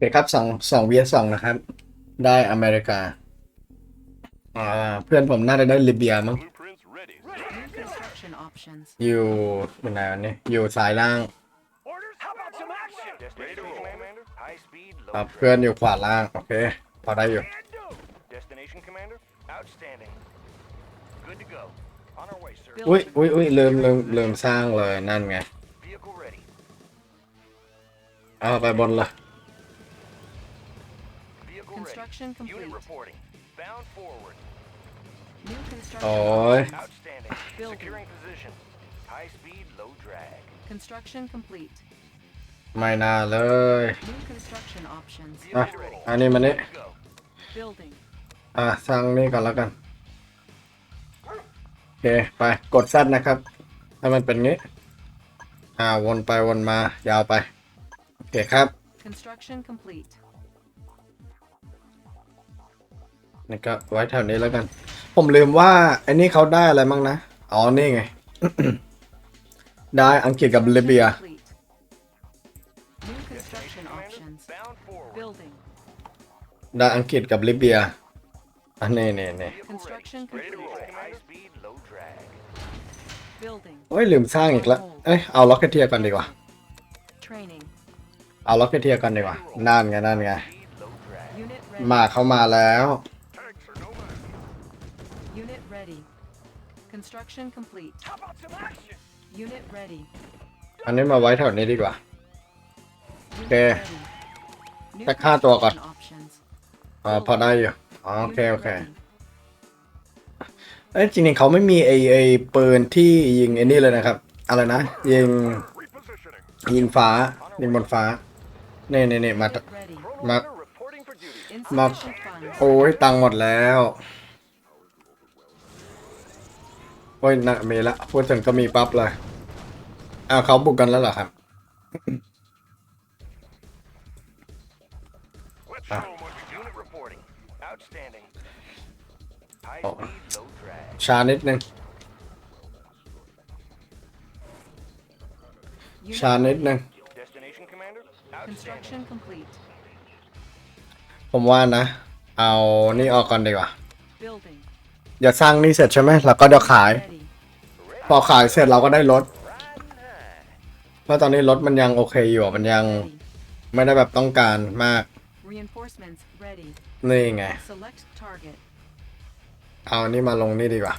เคครับสองสองเวียสองนะครับ ได้อเมริกา อ่า เพื่อนผมน่าจะได้ลิเบียมั้ง อยู่อยู่ไหนวะเนี่ยอยู่สายล่างครับเพื่อนอยู่ขวาล่าง โอเค พอได้อยู่ อุ้ยอุ้ยอุ้ยลืมลืมลืมสร้างเลยนั่นไง เอาไปบนเลย Construction ready. Unit complete. reporting. Bound forward. New construction. โอ้ย options. Outstanding. Building. Securing position. High speed, low drag. Construction complete. ไม่น่าเลย New construction options. อะ Vehicle ready. อันนี้มันนี่ Good to go. Building. อะสร้างนี่ก่อนแล้วกัน โอเค ไปกดแซดนะครับ ให้มันเป็นงี้ อ่าวนไปวนมายาวไป โอเคครับ Construction complete. นี่ก็ไว้แถวนี้แล้วกัน ผมลืมว่าไอ้นี่เขาได้อะไรมั่งนะ อ๋อ นี่ไง ได้อังกฤษกับลิเบีย Complete. New construction options. Bound forward. Building. ได้อังกฤษกับลิเบีย อันนี้นี่นี่ Vehicle Construction ready. Ready to complete. roll. High speed, low drag. Building. โอ้ยลืมสร้างอีกแล้ว เอ้ยเอาล็อกเกเทียก่อนดีกว่า Training. เอาล็อกเกเทียก่อนดีกว่านั่นไงนั่นไง Speed, low drag. Unit ready. มาเข้ามาแล้ว Construction complete. How about some action? Unit ready. อันนี้มาไว้แถวนี้ดีกว่า Unit Okay. ready. New สักห้าตัวก่อน construction options. อ่าพอได้อยู่อ๋อโอเค Unit โอเค ready. เอ้ยจริงๆเขาไม่มีไอไอปืนที่ยิงไอ้นี่เลยนะครับ อะไรนะ ยิง Repositioning. ยิงฟ้า ยิงบนฟ้านี่นี่นี่มา Unit ready. Ma- Chrono Runner reporting for duty. Insufficient funds. โอ้ยตังค์หมดแล้ว โอ้ยนะมีละพูดถึงก็มีปั๊บเลยอ้าวเขาบุกกันแล้วเหรอครับ Let's Ah. show 'em what we unit reporting. Outstanding. High Oh. speed, low drag. ช้านิดนึง Unit ช้านิดนึง Destination, Commander. Outstanding. Construction complete. ผมว่านะ เอานี่ออกก่อนดีกว่า Building. เดี๋ยวสร้างนี่เสร็จใช่ไหมแล้วก็เดี๋ยวขาย Ready. พอขายเสร็จเราก็ได้รถ Riding high. เพราะตอนนี้รถมันยังโอเคอยู่อะมันยัง Ready. ไม่ได้แบบต้องการมาก Reinforcements ready. นี่ไง Select target. เอาอันนี้มาลงนี่ดีกว่า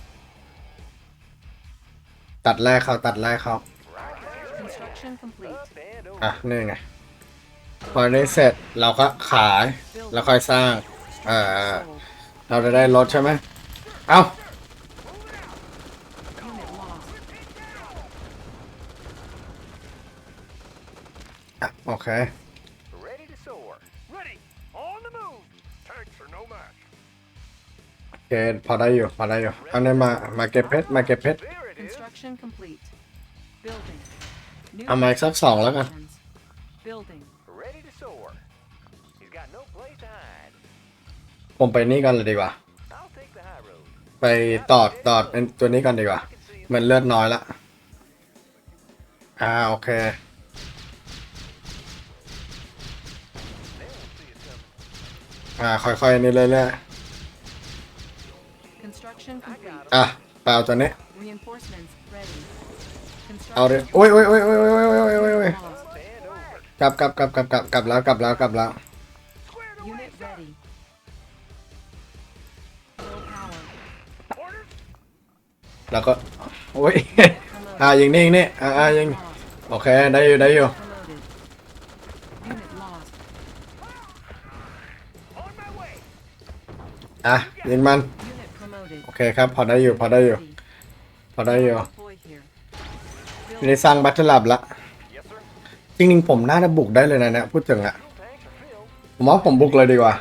ตัดแรกเขาตัดแรกเขา Construction complete. Up and over. อะนี่ไง พอนี้เสร็จเราก็ขาย แล้วค่อยสร้าง เออ Sold. เราจะได้รถใช่ไหม เอา Unit lost. อะโอเค Ready to soar. Ready. On the move. Tanks are no match. โอเคพอได้อยู่พอได้อยู่เอาเนี่ยมามาเก็บเพชรมาเก็บเพชร There it is. Construction complete. Building. New เอามาอีกสักสองแล้วกัน options. Building. Ready to soar. He's got no place to hide. ผมไปนี่กันเลยดีกว่า ไปตอดตอดเป็นตัวนี้ก่อนดีกว่าเหมือนเลือดน้อยละ อ่า โอเค อ่า ค่อยๆนี่เรื่อยๆอะเปล่าตัวนี้ เอาเลยโอ้ยโอ้ยโอ้ยโอ้ยโอ้ยโอ้ยโอ้ยกลับกลับกลับกลับกลับกลับแล้วกลับแล้วกลับแล้ว แล้วก็โอ้ย อ่ายิงนี่ยิงนี่อ่าอ่ายิงโอเคได้อยู่ได้อยู่อะยิงมันโอเคครับพอได้อยู่พอได้อยู่พอได้อยู่ Deploy here. ทีนี้สร้างบัตเตอร์ลับละจริงๆผมน่าจะบุกได้เลยนะเนี่ยพูดถึงอะผมว่าผมบุกเลยดีกว่า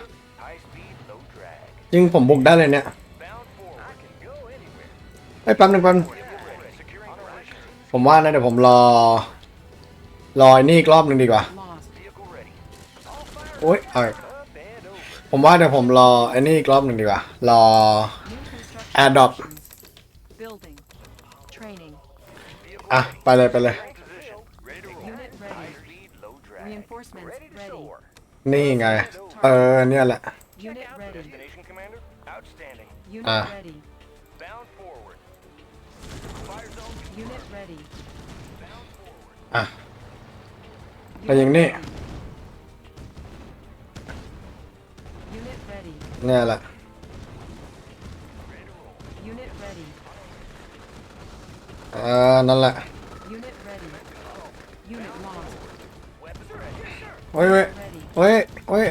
จริงผมบุกได้เลยเนี่ย อ้ยแป๊บนึงแป๊บนึง Vehicle ready. Securing position. ผมว่านะเดี๋ยวผมรอ รอไอ้นี่อีกรอบหนึ่งดีกว่า Lost. Vehicle ready. All fire โอ้ยเอา up and over. ผมว่าเดี๋ยวผมรอไอ้นี่อีกรอบหนึ่งดีกว่า รอ New construction Adopt. options. Building. Training. Vehicle อะ ไปเลยไปเลย ready. Position. Ready to roll. Unit ready. High speed, low drag. Reinforcements Ready to ready. soar. นี่ไง เออ เนี่ยแหละ Unit ready. Destination, Commander. Outstanding. Unit Ah. ready. อะแล้วอย่างนี้ยูนิต ready เนี่ยแหละยูนิต ready เออนั่นแหละยูนิต ready ยูนิต lost เฮ้ยเฮ้ย ready เฮ้ยเฮ้ย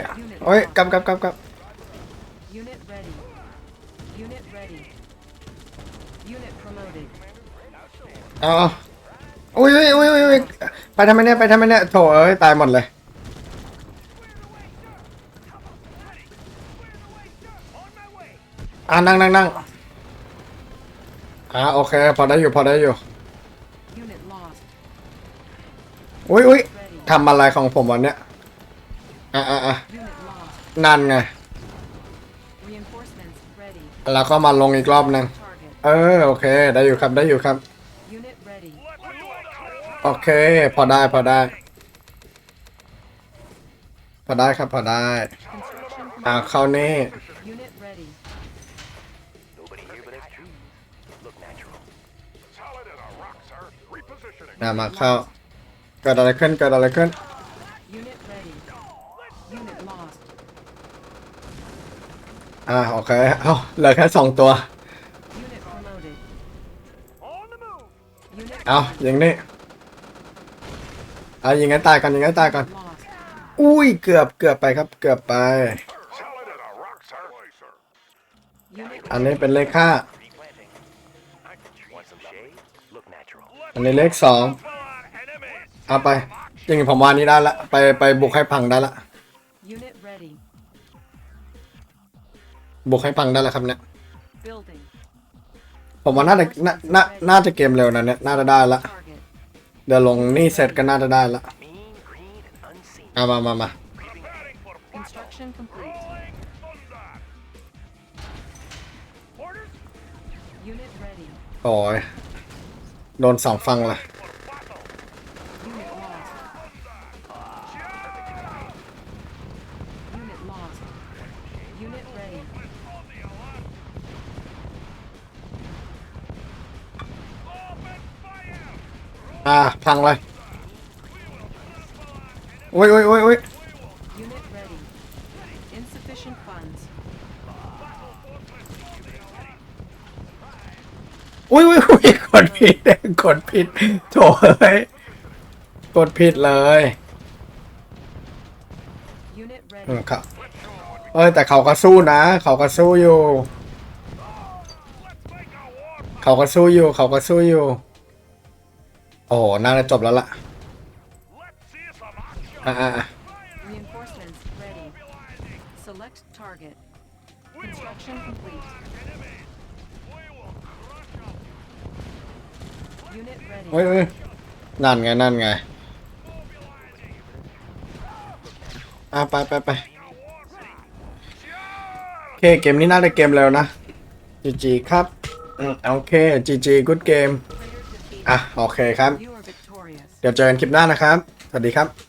เฮ้ยกลับกลับกลับกลับ unit ready unit ready unit promoted เอาเอาอุ้ยอุ้ยอุ้ยอุ้ยอุ้ยไปทำไมเนี่ยไปทำไมเนี่ยโถเอ้ยตายหมดเลย อ่านั่งนั่งนั่งอ่าโอเค พอได้อยู่พอได้อยู่ unit lost อุ้ยอุ้ย ready ทำอะไรของผมวันเนี้ยอะอะอะ unit lost นั่นไง reinforcements ready แล้วก็มาลงอีกรอบหนึ่ง target เออโอเค ได้อยู่ครับได้อยู่ครับ unit ready โอเค พอได้พอได้ พอได้ครับพอได้ construction อ่าเข้านี่ unit ready Nobody here but us trees. Look natural. Solid as a rock, sir. Repositioning. อ่ามาเข้าเกิดอะไรขึ้นเกิดอะไรขึ้น unit ready unit lost อ่าโอเคเอาเหลือแค่สองตัว unit promoted On the move. unit เอายิงนี่ เอายิงให้ตายก่อนยิงให้ตายก่อน lost อุ้ยเกือบเกือบไปครับ เกือบไป Solid as a rock, sir. sir. unit อันนี้เป็นเลขห้า Tree planting. Want some shade? Look natural. อันนี้เลขสองเอาไปจริงผมว่านี้ได้ละไปไปบุกให้พังได้ละ unit ready บุกให้พังได้แล้วครับเนี่ย building ผมว่าน่าจะน่าน่าน่าจะเกมเร็วนะเนี่ยน่าจะได้ละ target เดี๋ยวลงนี่เสร็จก็น่าจะได้ละ Mean, green, and unseen. เอามามามา construction complete unit ready โอ้ยโดนสองฟังละ อ่าพังเลยโอ้ยโอ้ยโอ้ยโอ้ย unit ready insufficient funds อุ้ยอุ้ยอุ้ยกดผิดกดผิดโถเอ้ยกดผิดเลย unit อื ready มครับเอ้ยแต่เขาก็สู้นะ เขาก็สู้อยู่ เขาก็สู้อยู่ เขาก็สู้อยู่ โอ้โหน่าจะจบแล้วล่ะ อะอะอะ reinforcements ready select target construction complete unit ready เฮ้ยเฮ้ยนั่นไง นั่นไง อะ ไปไปไปโอเค เกมนี้น่าจะเกมเร็วนะจีจีครับอืมโอเคจีจีกู อะโอเคครับ you are victorious เดี๋ยวเจอกันคลิปหน้านะครับ สวัสดีครับ